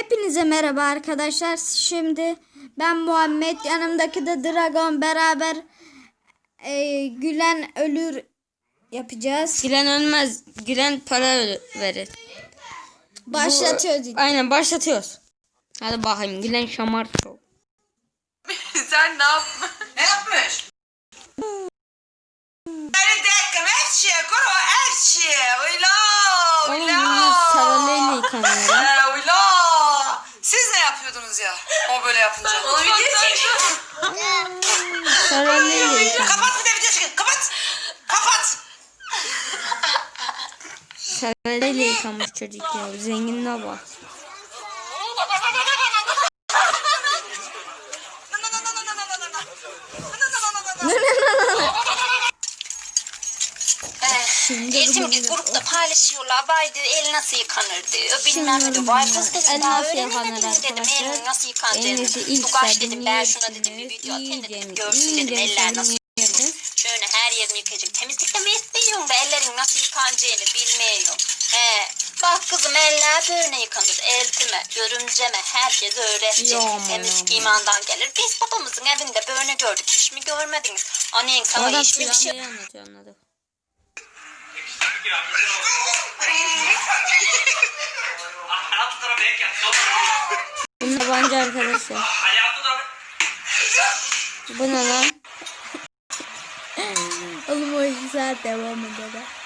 Hepinize merhaba arkadaşlar. Şimdi ben Muhammed, yanımdaki de Dragon beraber e, Gülen ölür yapacağız. Gülen ölmez. Gülen para verir. Başlatıyoruz. Aynen başlatıyoruz. Hadi bakayım Gülen şamar şov. Sen ne yapma? Ne yapmış? Beni dekkim her şeye kuru her şeye. Uyla Oğlum uyla. bunlar sarılayla yıkanıyor lan. He uyla. Siz ne yapıyordunuz ya? O böyle yapınca. Onu Sarılayla yıkanıyor. Kapat bir de video çekin. Kapat. Kapat. Sarılayla yıkanmış çocuk ya. Zenginliğe bak. Eğitim bir grupta paylaşıyorlar. Vay diyor el nasıl yıkanır diyor. Bilmem ne diyor. Vay kız dedim El daha nasıl öğrenemedim yıkanır mi dedim. El nasıl yıkanacağını. Tugaş dedim ben şuna dedim bir video atayım dedim. Görsün dedim eller nasıl yıkanır. Şöyle her yerini yıkayacak. Temizlikte mi istiyorsun da ellerin nasıl yıkanacağını bilmiyor. He. Bak kızım eller böyle yıkanır. Eltime, görümceme herkes öğretecek. Yağma, Temiz yağma. imandan gelir. Biz babamızın evinde böyle gördük. Hiç mi görmediniz? Annen sana hiç mi bir şey silahlayı anlatıyor Bunlar yabancı arkadaşlar. Bu ne lan? Oğlum o saat devam eder.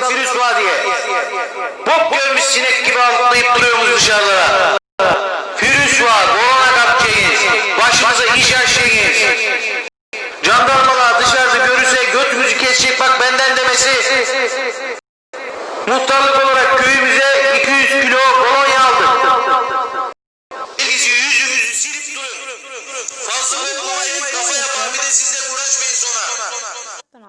bakalım virüs var diye. Bok görmüş sinek gibi altlayıp duruyoruz dışarıda. Virüs var, korona kapçayız, başımıza iş açtınız. Jandarmalar dışarıda görürse götümüzü kesecek bak benden demesi. Muhtarlık olarak köyümüze 200 kilo kolonya aldık. Bizi yüzümüzü silip durun. Fazla koklamayın, kafa yapar bir de sizle uğraşmayın sonra. Ben